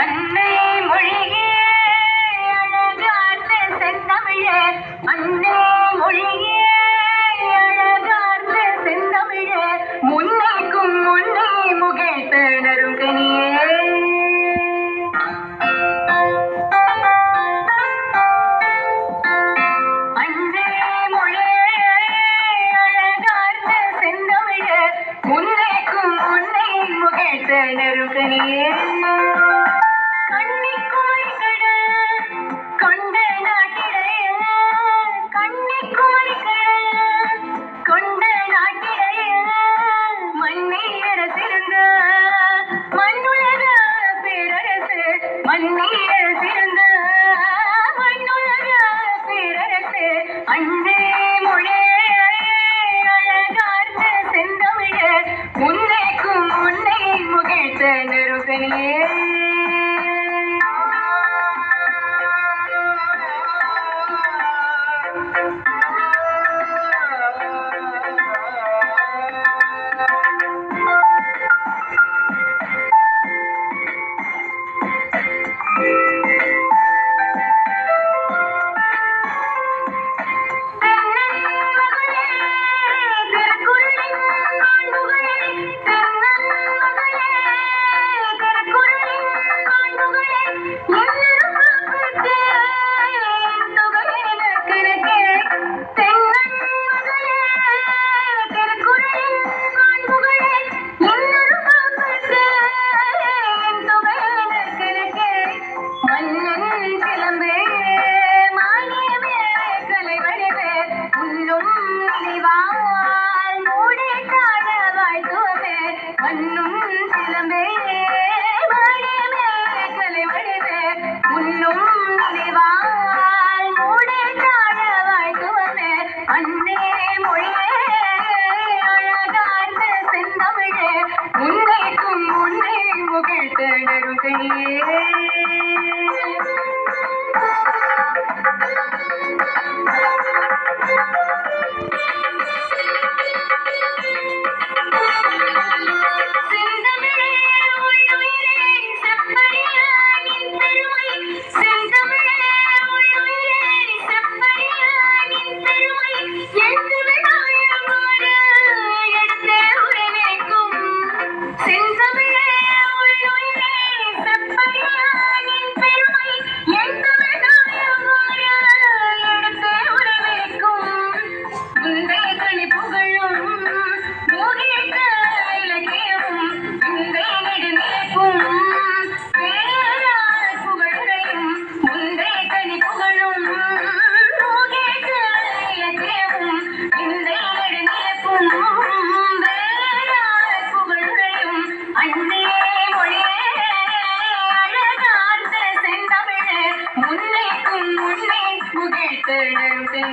அன்னை மொழியே அழகார்ந்த செந்தமிழே. அன்னை மொழியே அழகார்ந்த செந்தமிழே. முன்னைக்கும் முன்னை முகிழ்த்த நறுங்கனியே நெருங்கனியே உன்னைக்கும் உன்னை புகழ்த்தடவே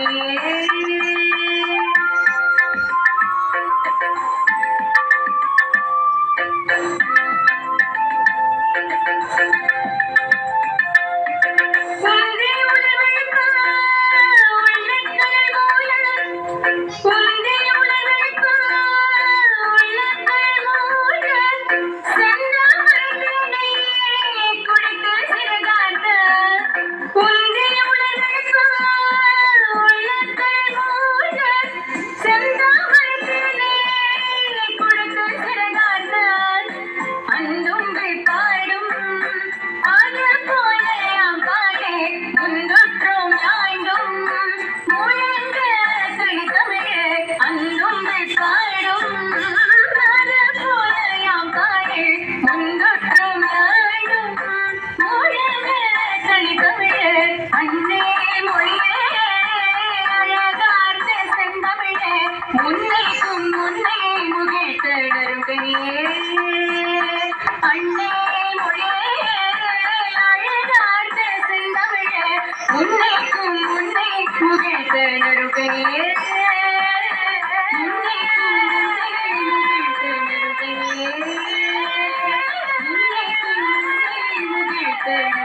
உன்னைக்கும் முன்னே முதல் கருங்கனியே அண்ணே மொழியே அழகார்ந்த செந்தமிழ உன்னைக்கும் முன்னே முதல் கருங்கனியே Thank you.